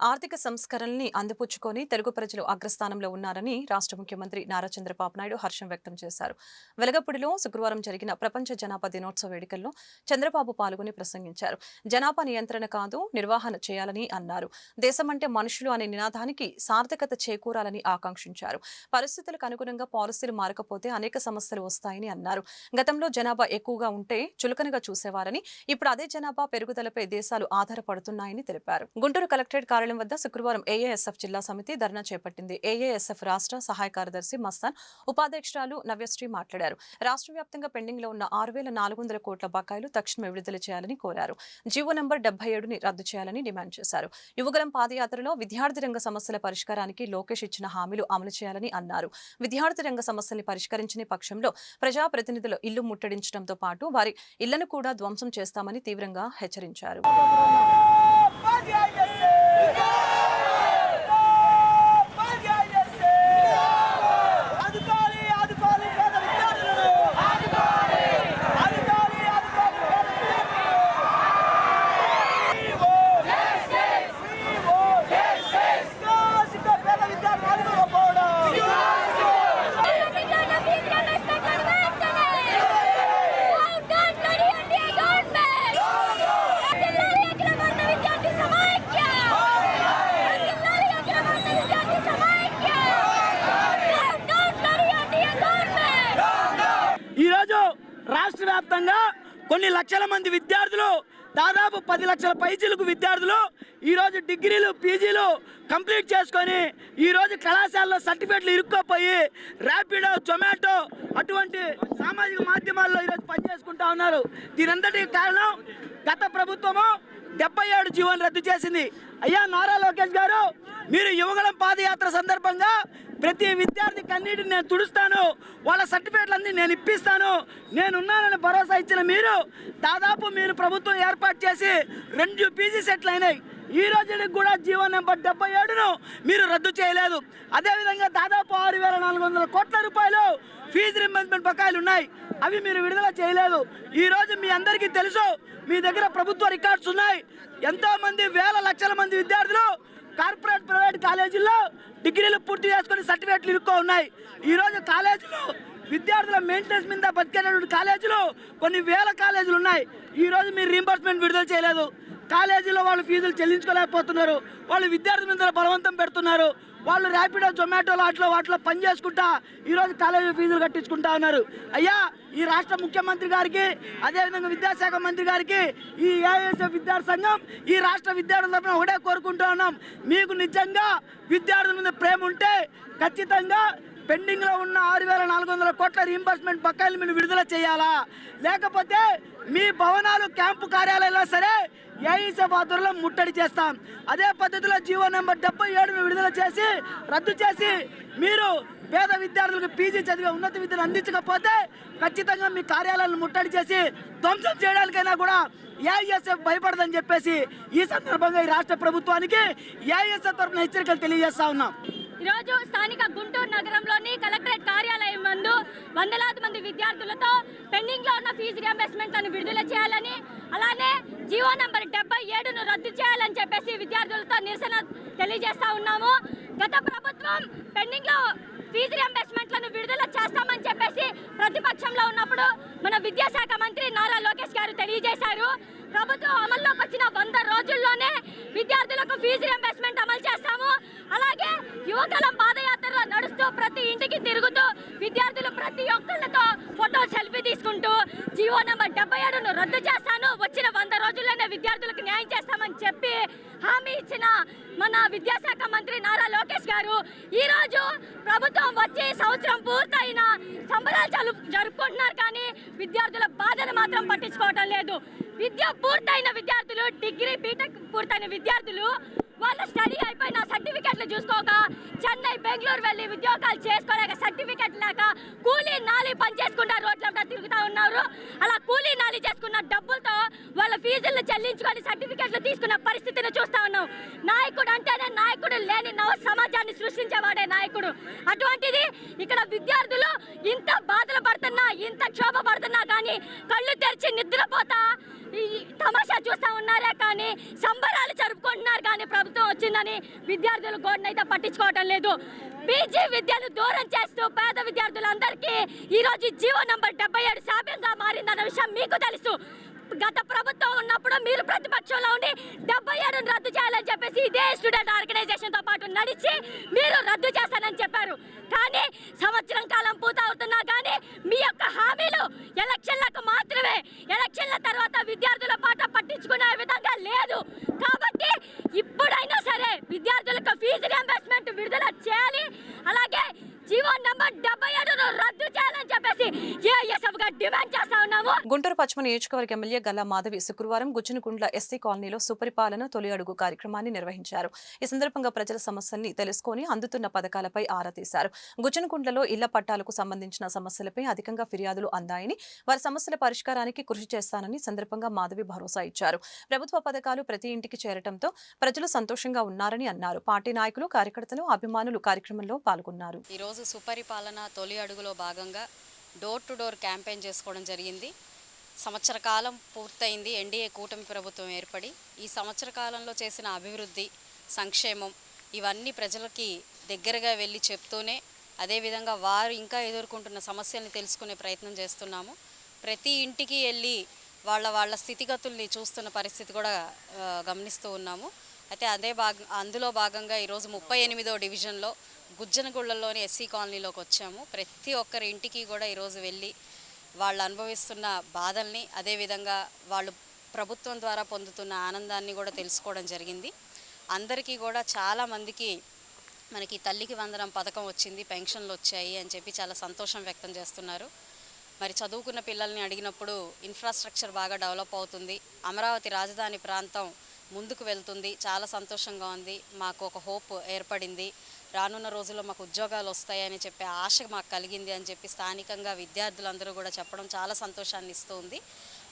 ఆర్థిక సంస్కరణల్ని అందిపుచ్చుకొని తెలుగు ప్రజలు అగ్రస్థానంలో ఉన్నారని రాష్ట్ర ముఖ్యమంత్రి నారా చంద్రబాబు నాయుడు హర్షం వ్యక్తం చేశారు. వెలగపూడిలో శుక్రవారం జరిగిన ప్రపంచ జనాభా దినోత్సవ వేడుకల్లో చంద్రబాబు పాల్గొని ప్రసంగించారు. జనాభా నియంత్రణ కాదు నిర్వహణ చేయాలని అన్నారు. దేశమంటే మనుషులు అనే నినాదానికి సార్థకత చేకూరాలని ఆకాంక్షించారు. పరిస్థితులకు అనుగుణంగా పాలసీలు మారకపోతే అనేక సమస్యలు వస్తాయని అన్నారు. గతంలో జనాభా ఎక్కువగా ఉంటే చులకనగా చూసేవారని ఇప్పుడు అదే జనాభా పెరుగుదలపై దేశాలు ఆధారపడుతున్నాయని తెలిపారు. గుంటూరు కలెక్టరేట్ కార్యాలయం వద్ద శుక్రవారం ఏఏఎస్ఎఫ్ జిల్లా సమితి ధర్నా చేపట్టింది. ఏఏఎస్ఎఫ్ రాష్ట్ర సహాయ కార్యదర్శి మస్తాన్ ఉపాధ్యక్షురాలు నవ్యశ్రీ మాట్లాడారు. రాష్ట్ర వ్యాప్తంగా పెండింగ్లో ఉన్న ఆరు వేల నాలుగు వందల కోట్ల బకాయిలు తక్షణమే విడుదల చేయాలని కోరారు. జీవో నంబర్ డెబ్బై ఏడుని రద్దు చేయాలని డిమాండ్ చేశారు. యువగలం పాదయాత్రలో విద్యార్థి రంగ సమస్యల పరిష్కారానికి లోకేష్ ఇచ్చిన హామీలు అమలు చేయాలని అన్నారు. విద్యార్థి రంగ సమస్యల్ని పరిష్కరించని పక్షంలో ప్రజాప్రతినిధులు ఇల్లు ముట్టడించడంతో పాటు వారి ఇళ్ళను కూడా ధ్వంసం చేస్తామని తీవ్రంగా హెచ్చరించారు. Yes! రాష్ట్ర కొన్ని లక్షల మంది విద్యార్థులు దాదాపు పది లక్షల పైచీలకు విద్యార్థులు ఈరోజు డిగ్రీలు పీజీలు కంప్లీట్ చేసుకొని ఈరోజు కళాశాలలో సర్టిఫికెట్లు ఇరుక్కోపోయి ర్యాపిడో జొమాటో అటువంటి సామాజిక మాధ్యమాల్లో ఈరోజు పనిచేసుకుంటా ఉన్నారు. దీనంతటికి కారణం గత ప్రభుత్వము డెబ్బై ఏడు జీవోని రద్దు చేసింది. అయ్యా నారా లోకేష్ గారు మీరు యువగలం పాదయాత్ర సందర్భంగా ప్రతి విద్యార్థి కన్నీటిని నేను తుడుస్తాను. వాళ్ళ సర్టిఫికేట్లన్నీ నేను ఇప్పిస్తాను. నేనున్నానని భరోసా ఇచ్చిన మీరు దాదాపు మీరు ప్రభుత్వం ఏర్పాటు చేసి రెండు పీజీ సెట్లు అయినాయి. ఈ రోజుకి కూడా జీవో నెంబర్ డెబ్బై ఏడును మీరు రద్దు చేయలేదు. అదేవిధంగా దాదాపు ఆరు వేల నాలుగు వందల కోట్ల రూపాయలు ఫీజు రింబర్స్మెంట్ బకాయిలు ఉన్నాయి. అవి మీరు విడుదల చేయలేదు. ఈ రోజు మీ అందరికీ తెలుసు మీ దగ్గర ప్రభుత్వ రికార్డ్స్ ఉన్నాయి. ఎంతోమంది వేల లక్షల మంది విద్యార్థులు కార్పొరేట్ కాలేజీల్లో డిగ్రీలు పూర్తి చేసుకుని సర్టిఫికేట్లు ఇరుక్కో ఉన్నాయి. ఈ రోజు కాలేజీలు విద్యార్థుల మెయింటెనెన్స్ మీద బతికేటటువంటి కాలేజీలు కొన్ని వేల కాలేజీలు ఉన్నాయి. ఈ రోజు మీరు రీంబర్స్మెంట్ విడుదల చేయలేదు. కాలేజీలో వాళ్ళు ఫీజులు చెల్లించుకోలేకపోతున్నారు. వాళ్ళు విద్యార్థుల మీద బలవంతం పెడుతున్నారు. వాళ్ళు ర్యాపిడో జొమాటోలో అట్లా వాటిలో పని చేసుకుంటా ఈరోజు కాలేజీ ఫీజులు కట్టించుకుంటా ఉన్నారు. అయ్యా ఈ రాష్ట్ర ముఖ్యమంత్రి గారికి అదేవిధంగా విద్యాశాఖ మంత్రి గారికి ఈ ఏఐఎస్ఎఫ్ విద్యార్థి సంఘం ఈ రాష్ట్ర విద్యార్థుల తరఫున ఒకటే కోరుకుంటూ ఉన్నాం. మీకు నిజంగా విద్యార్థుల మీద ప్రేమ ఉంటే ఖచ్చితంగా పెండింగ్లో ఉన్న ఆరు వేల నాలుగు వందల కోట్ల రీంబర్స్మెంట్ బకాయిలు మీరు విడుదల చేయాలా? లేకపోతే మీ భవనాలు క్యాంపు కార్యాలయాల్లో సరే ఏఈసెఫ్ ఆధ్వర్యంలో ముట్టడి చేస్తాం. అదే పద్ధతిలో జీవో నెంబర్ డెబ్బై ఏడును విడుదల చేసి రద్దు చేసి మీరు పేద విద్యార్థులకు పీజీ చదివే ఉన్నత విద్యను అందించకపోతే ఖచ్చితంగా మీ కార్యాలయాలను ముట్టడి చేసి ధ్వంసం చేయడానికైనా కూడా ఏఐఎస్ఎఫ్ భయపడదని చెప్పేసి ఈ సందర్భంగా ఈ రాష్ట్ర ప్రభుత్వానికి ఏఐఎస్ఎఫ్ తరఫున హెచ్చరికలు తెలియజేస్తా ఉన్నాం. ఈరోజు స్థానిక గుంటూరు నగరంలోని కలెక్టరేట్ కార్యాలయం ముందు వందలాది మంది విద్యార్థులతో పెండింగ్లో ఉన్న ఫీజు రియంబర్స్మెంట్లను విడుదల చేయాలని అలానే జీవో నంబర్ డెబ్బై ఏడును రద్దు చేయాలని చెప్పేసి విద్యార్థులతో నిరసన తెలియజేస్తా ఉన్నాము. గత ప్రభుత్వం పెండింగ్లో ఫీజు రియంబర్స్మెంట్లను విడుదల చేస్తామని చెప్పేసి ప్రతిపక్షంలో ఉన్నప్పుడు మన విద్యాశాఖ మంత్రి నారా లోకేష్ గారు తెలియజేశారు. ప్రభుత్వం అమల్లోకి వచ్చిన వంద రోజుల్లోనే విద్యార్థులకు ఫీజు రియంబర్స్మెంట్ అమలు యువకలం పాదయాత్రలో నడుస్తూ ప్రతి ఇంటికి తిరుగుతూ విద్యార్థులు ప్రతి ఒక్కళ్ళతో ఫోటో సెల్ఫీ తీసుకుంటూ జీవో నెంబర్ డెబ్బై ఏడును రద్దు చేస్తాను వచ్చిన వంద రోజుల్లోనే విద్యార్థులకు న్యాయం చేస్తామని చెప్పి హామీ ఇచ్చిన మన విద్యాశాఖ మంత్రి నారా లోకేష్ గారు. ఈ రోజు ప్రభుత్వం వచ్చి సంవత్సరం పూర్తయిన సంబరాలు జరు జరుపుకుంటున్నారు కానీ విద్యార్థుల బాధను మాత్రం పట్టించుకోవటం లేదు. విద్య పూర్తయిన విద్యార్థులు డిగ్రీ బీటెక్ పూర్తయిన విద్యార్థులు వాళ్ళ స్టడీ అయిపోయిన సర్టిఫికెట్లు చూసుకోక చెన్నై బెంగళూరు వెళ్ళి ఉద్యోగాలు చేసుకోలేక సర్టిఫికెట్ లేక కూలీ నాలి పని చేసుకుంటా రోడ్ల వెంట తిరుగుతా ఉన్నారు. అలా కూలీ నాలి చేసుకున్న డబ్బులతో వాళ్ళ ఫీజులు చెల్లించుకొని సర్టిఫికెట్లు తీసుకున్న పరిస్థితిని చూస్తూ ఉన్నాం. నాయకుడు అంటేనే నాయకుడు లేని నవ సమాజాన్ని సృష్టించేవాడే నాయకుడు. అటువంటిది ఇక్కడ విద్యార్థులు ఇంత బాధలు పడుతున్నా ఇంత క్షోభ పడుతున్నా కానీ కళ్ళు తెరిచి నిద్రపోతా తమాషా చూస్తా ఉన్నారే కానీ సంబరాలు జరుపుకుంటున్నారు కానీ ప్రభుత్వం వచ్చిందని విద్యార్థుల గోడనైతే పట్టించుకోవటం లేదు. పీజీ విద్యను దూరం చేస్తూ పేద విద్యార్థులందరికీ ఈరోజు జీవో నంబర్ డెబ్బై ఏడు శాపంగా మారిందన్న విషయం మీకు తెలుసు. గత ప్రభుత్వం ఉన్నప్పుడు మీరు ప్రతిపక్షంలో ఉండి డెబ్బై ఏడును రద్దు చేయాలని చెప్పేసి ఇదే స్టూడెంట్ ఆర్గనైజేషన్తో పాటు నడిచి మీరు రద్దు చేస్తానని చెప్పారు. కానీ సంవత్సరం కాలం పూర్తవుతున్నా కానీ మీ యొక్క హామీలు ఎలక్షన్లకు మాత్రమే. ఎలక్షన్ల తర్వాత విద్యార్థుల పాట పట్టించుకునే విధంగా లేదు. కాబట్టి ఇప్పుడైనా సరే విద్యార్థులకు ఫీజు రియంబర్స్మెంట్ విడుదల చేయాలి. అలాగే జీవో నెంబర్ డెబ్బై ఏడును రద్దు చేయాలని చెప్పేసి ఏఎస్ఎఫ్గా డిమాండ్ గుంటూరు పశ్చిమ నియోజకవర్గ ఎమ్మెల్యే గల్లా మాధవి శుక్రవారం గుచ్చినకుండ్ల ఎస్సీ కాలనీలో సుపరిపాలన తొలి అడుగు కార్యక్రమాన్ని నిర్వహించారు. ఈ సందర్భంగా ప్రజల సమస్యల్ని తెలుసుకొని అందుతున్న పథకాలపై ఆరా తీశారు. గుచ్చినకుండ్లలో ఇళ్ళ పట్టాలకు సంబంధించిన సమస్యలపై అధికంగా ఫిర్యాదులు అందాయని వారి సమస్యల పరిష్కారానికి కృషి చేస్తానని సందర్భంగా మాధవి భరోసా ఇచ్చారు. ప్రభుత్వ పథకాలు ప్రతి ఇంటికి చేరటంతో ప్రజలు సంతోషంగా ఉన్నారని అన్నారు. పార్టీ నాయకులు కార్యకర్తలు అభిమానులు కార్యక్రమంలో పాల్గొన్నారు. ఈరోజు సుపరిపాలన తొలి అడుగులో భాగంగా డోర్ టు డోర్ క్యాంపెయిన్ చేసుకోవడం జరిగింది. సంవత్సర కాలం పూర్తయింది. ఎన్డీఏ కూటమి ప్రభుత్వం ఏర్పడి ఈ సంవత్సర కాలంలో చేసిన అభివృద్ధి సంక్షేమం ఇవన్నీ ప్రజలకి దగ్గరగా వెళ్ళి చెప్తూనే అదేవిధంగా వారు ఇంకా ఎదుర్కొంటున్న సమస్యల్ని తెలుసుకునే ప్రయత్నం చేస్తున్నాము. ప్రతి ఇంటికి వెళ్ళి వాళ్ళ వాళ్ళ స్థితిగతుల్ని చూస్తున్న పరిస్థితి కూడా గమనిస్తూ ఉన్నాము. అయితే అదే భాగ అందులో భాగంగా ఈరోజు ముప్పై ఎనిమిదో డివిజన్లో గుజ్జనగుళ్ళలోని ఎస్సీ కాలనీలోకి వచ్చాము. ప్రతి ఒక్కరి ఇంటికి కూడా ఈరోజు వెళ్ళి వాళ్ళు అనుభవిస్తున్న బాధల్ని అదేవిధంగా వాళ్ళు ప్రభుత్వం ద్వారా పొందుతున్న ఆనందాన్ని కూడా తెలుసుకోవడం జరిగింది. అందరికీ కూడా చాలామందికి మనకి తల్లికి వందనం పథకం వచ్చింది పెన్షన్లు వచ్చాయి అని చెప్పి చాలా సంతోషం వ్యక్తం చేస్తున్నారు. మరి చదువుకున్న పిల్లల్ని అడిగినప్పుడు ఇన్ఫ్రాస్ట్రక్చర్ బాగా డెవలప్ అవుతుంది అమరావతి రాజధాని ప్రాంతం ముందుకు వెళ్తుంది చాలా సంతోషంగా ఉంది మాకు ఒక హోప్ ఏర్పడింది. రానున్న రోజుల్లో మాకు ఉద్యోగాలు వస్తాయని చెప్పే ఆశ మాకు కలిగింది అని చెప్పి స్థానికంగా విద్యార్థులందరూ కూడా చెప్పడం చాలా సంతోషాన్ని ఇస్తుంది.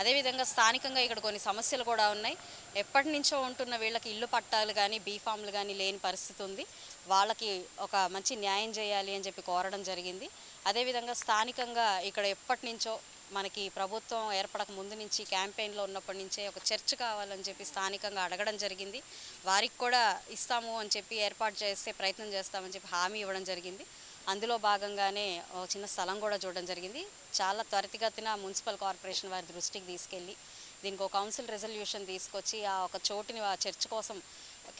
అదేవిధంగా స్థానికంగా ఇక్కడ కొన్ని సమస్యలు కూడా ఉన్నాయి. ఎప్పటి నుంచో ఉంటున్న వీళ్ళకి ఇల్లు పట్టాలు కానీ బీఫామ్లు కానీ లేని పరిస్థితి ఉంది. వాళ్ళకి ఒక మంచి న్యాయం చేయాలి అని చెప్పి కోరడం జరిగింది. అదేవిధంగా స్థానికంగా ఇక్కడ ఎప్పటి నుంచో మనకి ప్రభుత్వం ఏర్పడక ముందు నుంచి క్యాంపెయిన్లో ఉన్నప్పటి నుంచే ఒక చర్చ్ కావాలని చెప్పి స్థానికంగా అడగడం జరిగింది. వారికి కూడా ఇస్తాము అని చెప్పి ఏర్పాటు చేసే ప్రయత్నం చేస్తామని చెప్పి హామీ ఇవ్వడం జరిగింది. అందులో భాగంగానే చిన్న స్థలం కూడా చూడడం జరిగింది. చాలా త్వరితగతిన మున్సిపల్ కార్పొరేషన్ వారి దృష్టికి తీసుకెళ్ళి దీనికి ఒక కౌన్సిల్ రెజల్యూషన్ తీసుకొచ్చి ఆ ఒక చోటుని ఆ చర్చ్ కోసం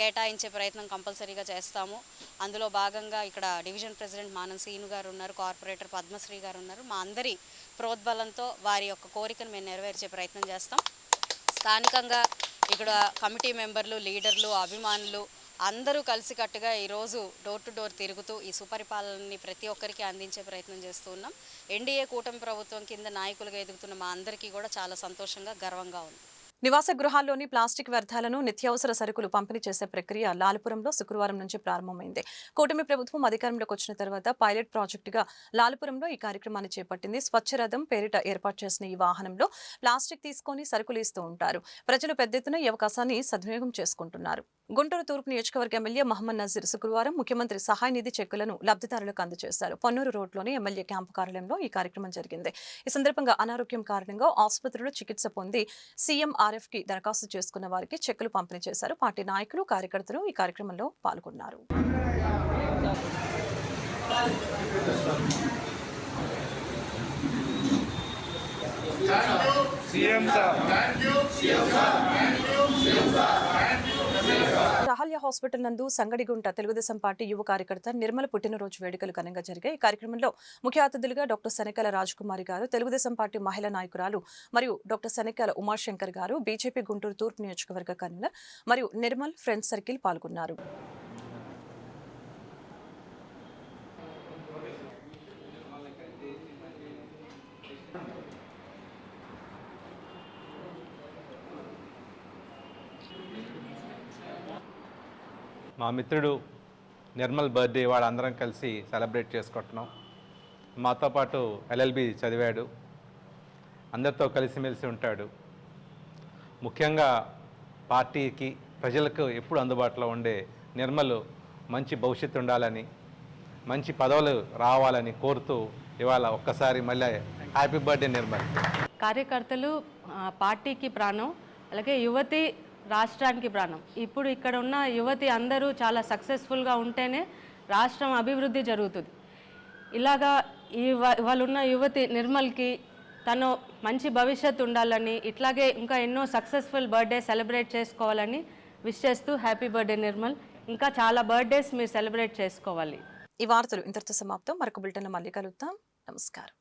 కేటాయించే ప్రయత్నం కంపల్సరీగా చేస్తాము. అందులో భాగంగా ఇక్కడ డివిజన్ ప్రెసిడెంట్ మానం సీను గారు ఉన్నారు కార్పొరేటర్ పద్మశ్రీ గారు ఉన్నారు. మా అందరి ప్రోద్బలంతో వారి యొక్క కోరికను మేము నెరవేర్చే ప్రయత్నం చేస్తాం. స్థానికంగా ఇక్కడ కమిటీ మెంబర్లు లీడర్లు అభిమానులు అందరూ కలిసికట్టుగా ఈరోజు డోర్ టు డోర్ తిరుగుతూ ఈ సుపరిపాలనని ప్రతి ఒక్కరికి అందించే ప్రయత్నం చేస్తూ ఉన్నాం. ఎన్డీఏ కూటమి ప్రభుత్వం కింద నాయకులుగా ఎదుగుతున్న మా అందరికీ కూడా చాలా సంతోషంగా గర్వంగా ఉంది. నివాస గృహాల్లోని ప్లాస్టిక్ వ్యర్థాలను నిత్యావసర సరుకులు పంపిణీ చేసే ప్రక్రియ లాలుపురంలో శుక్రవారం నుంచి ప్రారంభమైంది. కూటమి ప్రభుత్వం అధికారంలోకి వచ్చిన తర్వాత పైలట్ ప్రాజెక్టుగా లాలుపురంలో ఈ కార్యక్రమాన్ని చేపట్టింది. స్వచ్ఛ రథం పేరిట ఏర్పాటు చేసిన ఈ వాహనంలో ప్లాస్టిక్ తీసుకొని సరుకులు ఇస్తూ ఉంటారు. ప్రజలు పెద్ద ఎత్తున ఈ అవకాశాన్ని సద్వినియోగం చేసుకుంటున్నారు. గుంటూరు తూర్పు నియోజకవర్గ ఎమ్మెల్యే మహమ్మద్ నజీర్ శుక్రవారం ముఖ్యమంత్రి సహాయ నిధి చెక్కులను లబ్ధిదారులకు అందజేశారు. పొన్నూరు రోడ్లోని ఎమ్మెల్యే క్యాంపు కార్యాలయంలో ఈ కార్యక్రమం జరిగింది. ఈ సందర్భంగా అనారోగ్యం కారణంగా ఆసుపత్రిలో చికిత్స పొంది సీఎంఆర్ఎఫ్కి దరఖాస్తు చేసుకున్న వారికి చెక్కులు పంపిణీ చేశారు. పార్టీ నాయకులు కార్యకర్తలు ఈ కార్యక్రమంలో పాల్గొన్నారు. రహల్య హాస్పిటల్ నందు సంగడిగుంట తెలుగుదేశం పార్టీ యువ కార్యకర్త నిర్మల పుట్టినరోజు వేడుకలు ఘనంగా జరిగాయి. ఈ కార్యక్రమంలో ముఖ్య అతిథులుగా డాక్టర్ శనకాల రాజకుమారి గారు తెలుగుదేశం పార్టీ మహిళా నాయకురాలు మరియు డాక్టర్ శనకాల ఉమాశంకర్ గారు బీజేపీ గుంటూరు తూర్పు నియోజకవర్గ కన్వీనర్ మరియు నిర్మల్ ఫ్రెండ్స్ సర్కిల్ పాల్గొన్నారు. మా మిత్రుడు నిర్మల్ బర్త్డే వాళ్ళందరం కలిసి సెలబ్రేట్ చేసుకుంటున్నాం. మాతో పాటు ఎల్ఎల్బి చదివాడు. అందరితో కలిసిమెలిసి ఉంటాడు. ముఖ్యంగా పార్టీకి ప్రజలకు ఎప్పుడు అందుబాటులో ఉండే నిర్మలు మంచి భవిష్యత్తు ఉండాలని మంచి పదవులు రావాలని కోరుతూ ఇవాళ ఒక్కసారి మళ్ళీ హ్యాపీ బర్త్డే నిర్మల్. కార్యకర్తలు పార్టీకి ప్రాణం అలాగే యువతి రాష్ట్రానికి ప్రాణం. ఇప్పుడు ఇక్కడ ఉన్న యువతి అందరూ చాలా సక్సెస్ఫుల్గా ఉంటేనే రాష్ట్రం అభివృద్ధి జరుగుతుంది. ఇలాగా ఈ ఉన్న వాళ్ళున్న యువతి నిర్మల్కి తను మంచి భవిష్యత్తు ఉండాలని ఇట్లాగే ఇంకా ఎన్నో సక్సెస్ఫుల్ బర్త్డే సెలబ్రేట్ చేసుకోవాలని విష్ చేస్తూ హ్యాపీ బర్త్డే నిర్మల్. ఇంకా చాలా బర్త్డేస్ మీరు సెలబ్రేట్ చేసుకోవాలి. ఈ వార్తలు ఇంతటితో సమాప్తం. మరొక బులెటిన్ మళ్ళీ కలుగుతాం నమస్కారం.